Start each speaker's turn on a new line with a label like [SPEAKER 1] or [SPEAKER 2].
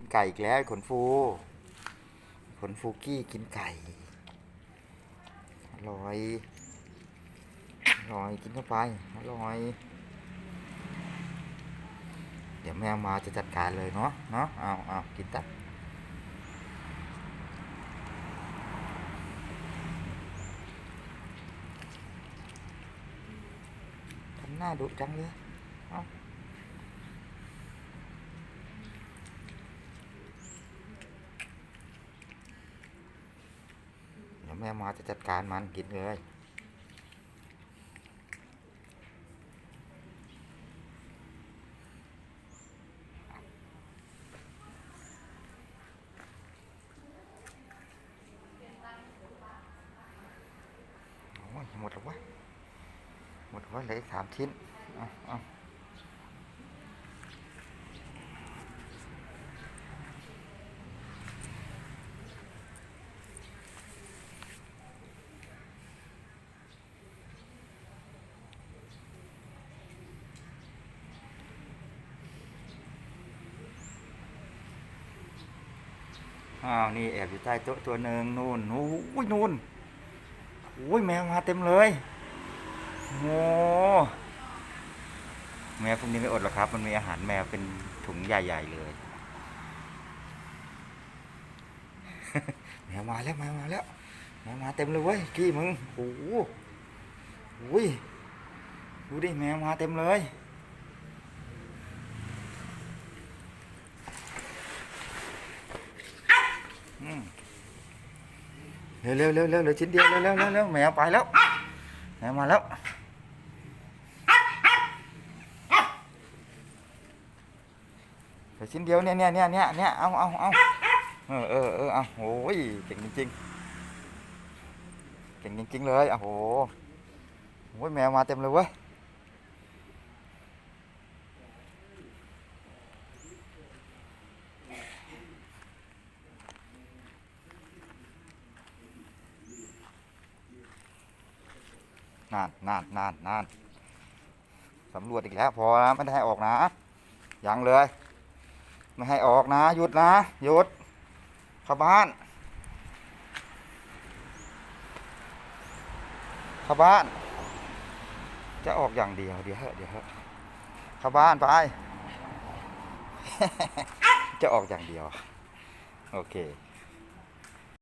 [SPEAKER 1] กินไก่อีกแล้วขนฟู ขนฟูกี้กินไก่ อร่อย อร่อยกินเข้าไป อร่อย เดี๋ยวแมวมาจะจัดการเลยเนาะ เนาะ เอาเอากินตับทำหน้าดุจังเลย เอาเดี๋ยว แม่มาจะจัดการมันกินเลยโอ้ยหมดแล้ววะหมดแล้วเหลือสามชิ้น เอาเอา อ้าวนี่แอบอยู่ใต้โต๊ะตัวหนึ่งนู่นนู่นอุ้ยนู่นอุ้ยแมวมาเต็มเลยโอ้แมวพวกนี้ไม่อดหรอกครับ มันมีอาหารแมวเป็นถุงใหญ่ๆเลย แมวมาแล้วแมวมาแล้วแมวมาเต็มเลยเว้ยกี้มึงโอ้โหอุ้ยดูดิแมวมาเต็มเลยอืม เร็วเร็วเร็วเร็วเหลือชิ้นเดียวเร็วเร็วเร็วเร็วแมวไปแล้วแมวมาแล้วเหลือชิ้นเดียวเนี่ยเนี่ยเนี่ยเนี่ยเนี่ยเอาเอาเอาเออเออเออเอาโอ้ยเก่งจริงๆเก่งจริงๆเลยโอ้โหโอ้ยแมวมาเต็มเลยเว้ย นานนานนานนานสำรวจอีกแล้วพอนะไม่ได้ให้ออกนะยังเลย ไม่ให้ออกนะหยุดนะหยุดเข้าบ้านเข้าบ้าน จะออกอย่างเดียวเดี๋ยวเหอะเดี๋ยวเหอะเข้าบ้านไปจะออกอย่างเดียว โอเค